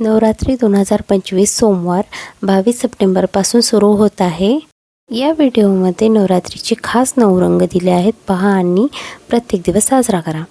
नवरात्री दोन हजार पंचवीस सोमवार बावीस सप्टेंबरपासून सुरू होत आहे. या व्हिडिओमध्ये नवरात्रीचे खास नऊ रंग दिले आहेत. पहा आणि प्रत्येक दिवस साजरा करा.